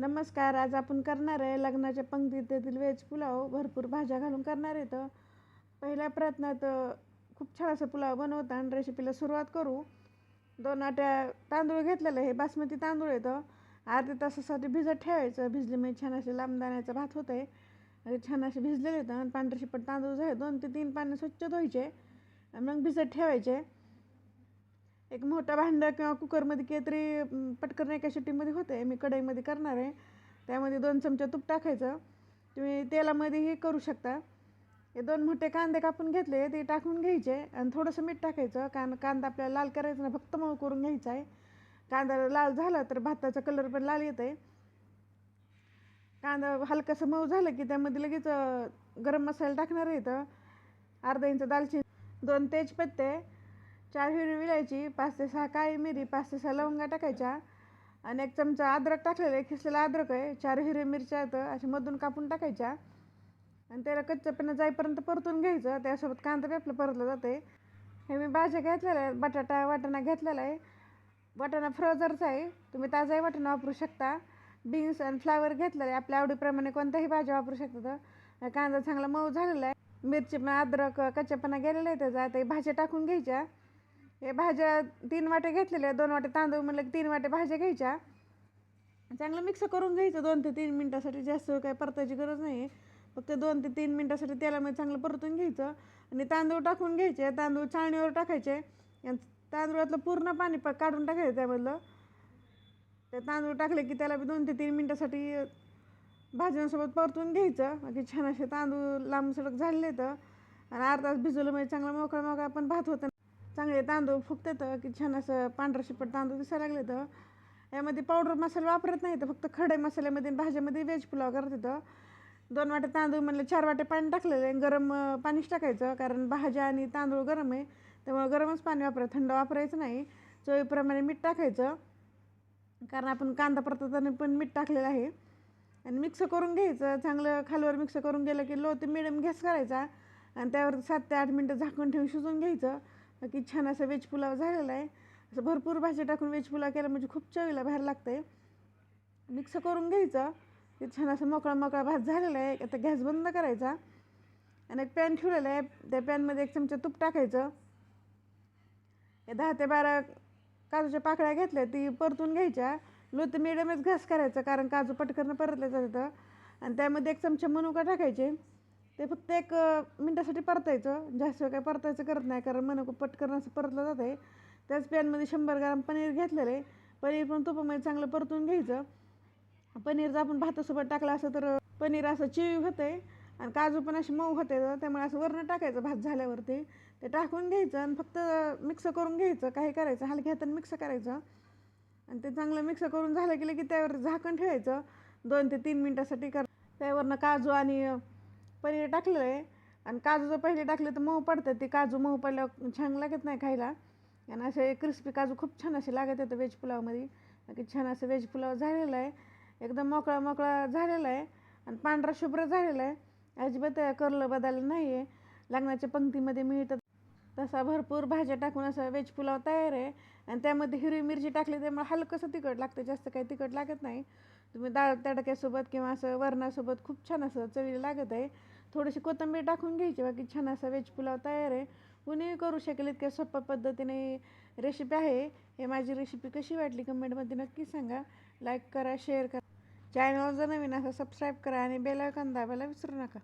नमस्कार आज आपण करणार आहे लग्नाच्या पंक्तीतील व्हेज पुलाव. भरपूर भाज्या घालून करणार आहे तर पहिल्या प्रयत्नात खूप छान असं पुलाव बनवता आणि रेसिपीला सुरुवात करू. दोन आट्या तांदूळ घेतलेलं हे बासमती तांदूळ येतं अर्ध्या तासासाठी भिजत ठेवायचं. भिजले म्हणजे छान असे लांबदाण्याचं भात होतं आहे आणि छान असे भिजलेले येतं आणि पांढरे शिपट तांदूळ झाले दोन ते तीन पाणी स्वच्छ धुवायचे. आणि मग भिजत ठेवायचे. एक मोठं भांडं किंवा कुकरमध्ये काहीतरी तरी पटकन एका शिट्टीमध्ये होते मी कढईमध्ये करणार आहे. त्यामध्ये दोन चमचे तूप टाकायचं. तुम्ही तेलामध्येही करू शकता. हे दोन मोठे कांदे कापून घेतले ते टाकून घ्यायचे आणि थोडंसं मीठ टाकायचं. कान कांदा आपल्याला लाल करायचा नाही फक्त मऊ करून घ्यायचा आहे. कांदा लाल झाला तर भाताचा कलर पण लाल येत आहे कांदा हलकासं मऊ झालं की त्यामध्ये लगेच गरम मसाला टाकणार आहे इथं. अर्धा इंच दालचिनी दोन तेजपत्ते चार हिरवी विलायची पाच ते सहा काळी मिरी पाच ते सहा लवंगा टाकायच्या आणि एक चमचा अद्रक टाकलेलं आहे खिसलेला अद्रक आहे. चार हिरव्या मिरच्या तर अशा मधून कापून टाकायच्या. आणि त्याला कच्चपणा जाईपर्यंत परतून घ्यायचं. त्यासोबत कांदा पेपलं आपलं परतलं जाते हे मी भाज्या घेतलेल्या आहेत बटाटा वाटाणा घेतलेला आहे. वाटाणा फ्रोझरचा आहे. तुम्ही ताजाही वाटाणा वापरू शकता. बीन्स आणि फ्लावर घेतलेला आहे. आपल्या आवडीप्रमाणे कोणत्याही भाज्या वापरू शकता तर कांदा चांगला मऊ झालेला आहे. मिरची पण अद्रक कच्च्यापणा गेलेला आहे त्याचा. ते भाज्या टाकून घ्यायच्या. हे भाज्या तीन वाटे घेतलेल्या दोन वाटे तांदूळ म्हणलं की तीन वाटे भाज्या घ्यायच्या. चांगलं मिक्स करून घ्यायचं दोन ते तीन मिनटासाठी जास्त काय परतायची गरज नाही फक्त दोन ते तीन मिनटासाठी तेलामध्ये चांगलं परतून घ्यायचं आणि तांदूळ टाकून घ्यायचे तांदूळ चाळणीवर टाकायचे. आणि तांदूळातलं पूर्ण पाणी प काढून टाकायचं त्यामधलं. ते तांदूळ टाकले की त्याला बी दोन ते तीन मिनटासाठी भाज्यांसोबत परतून घ्यायचं. बाकी छान असे तांदूळ लांब सडक झालेले तर आणि अर्धा तास भिजवलं म्हणजे चांगला मोकळा मोकळा पण भात होता चांगले तांदूळ फुगतात की छान असं पांढरं शिपट तांदूळ दिसायला लागले तर यामध्ये पावडर मसाला वापरत नाही तर फक्त खडे मसाल्यामध्ये आणि भाज्यामध्ये व्हेज पुलाव करत होतं. दोन वाटे तांदूळ म्हणलं चार वाटे पाणी टाकलेलं आहे गरम पाणीच टाकायचं कारण भाज्या आणि तांदूळ गरम आहे. त्यामुळे गरमच पाणी वापरायचं थंड वापरायचं नाही. चवीप्रमाणे मीठ टाकायचं कारण आपण कांदा परतताना पण मीठ टाकलेलं आहे. आणि मिक्स करून घ्यायचं चांगलं खालवर मिक्स करून गेलं की लो ते मिडियम गॅस करायचा. आणि त्यावर सात ते आठ मिनटं झाकून ठेवून शिजून घ्यायचं. की छान असं व्हेज पुलाव झालेला आहे. असं भरपूर भाजी टाकून वेज पुलाव केला म्हणजे खूप चवीला बाहेर लागते मिक्स करून घ्यायचं. ते छान असं मोकळा मोकळा भात झालेला आहे. आता गॅस बंद करायचा. आणि एक पॅन ठेवलेला आहे. त्या पॅनमध्ये एक चमचा तूप टाकायचं. हे दहा ते बारा काजूच्या पाकळ्या घेतल्या ती परतून घ्यायच्या. लो तर मिडियमच घास करायचं. कारण काजू पटकन परतलं जातं आणि त्यामध्ये एक चमचा मनुका टाकायचे. ते फक्त एक मिनटासाठी परतायचं. जास्त काय परतायचं करत नाही कारण मनुका पटकन असं परतलं जातं आहे त्याच पॅनमध्ये शंभर ग्राम पनीर घेतलेलं आहे. पनीर पण तुपामध्ये चांगलं परतून घ्यायचं. पनीर जर आपण भातासोबत टाकलं असं तर पनीर असं चिवी होतं आहे आणि काजू पण असे मऊ होते त्यामुळे असं वरणं टाकायचं भात झाल्यावरती. ते टाकून घ्यायचं आणि फक्त मिक्स करून घ्यायचं. काही करायचं हलक्या हाताने मिक्स करायचं. आणि ते चांगलं मिक्स करून झालं गेलं की त्यावर झाकण ठेवायचं. दोन ते तीन मिनटासाठी कर त्यावरनं काजू आणि पनीर टाकलेलं आहे. आणि काजू जर पहिले टाकले तर मऊ पडतात. ते काजू मऊ पडल्यावर छान लागत नाही खायला. आणि असे क्रिस्पी काजू खूप छान असे लागत येतं व्हेज पुलावमध्ये. बाकी छान असं व्हेज पुलाव झालेला आहे. एकदम मोकळा मोकळा झालेला आहे. आणि पांढरा शुभ्र झालेला आहे. अजिबात करलं बदललं नाही आहे लग्नाच्या पंक्तीमध्ये मिळतं तसा भरपूर भाज्या टाकून असा व्हेज पुलाव तयार आहे. आणि त्यामध्ये हिरवी मिरची टाकली त्यामुळे हलकंसं तिखट लागतं. जास्त काही तिखट लागत नाही. तुम्ही डाळ तडक्यासोबत किंवा असं वरणासोबत खूप छान असं चवीला लागत आहे. थोडीशी कोथिंबीर टाकून घ्यायची. बाकी छान असा व्हेज पुलाव तयार आहे. कुणीही करू शकेल इतक्या सोप्या पद्धतीने रेसिपी आहे. हे माझी रेसिपी कशी वाटली कमेंटमध्ये नक्की सांगा. लाईक करा शेअर करा. चॅनल जर नवीन असा सबस्क्राईब करा आणि बेल आयकॉन दाबायला विसरू नका.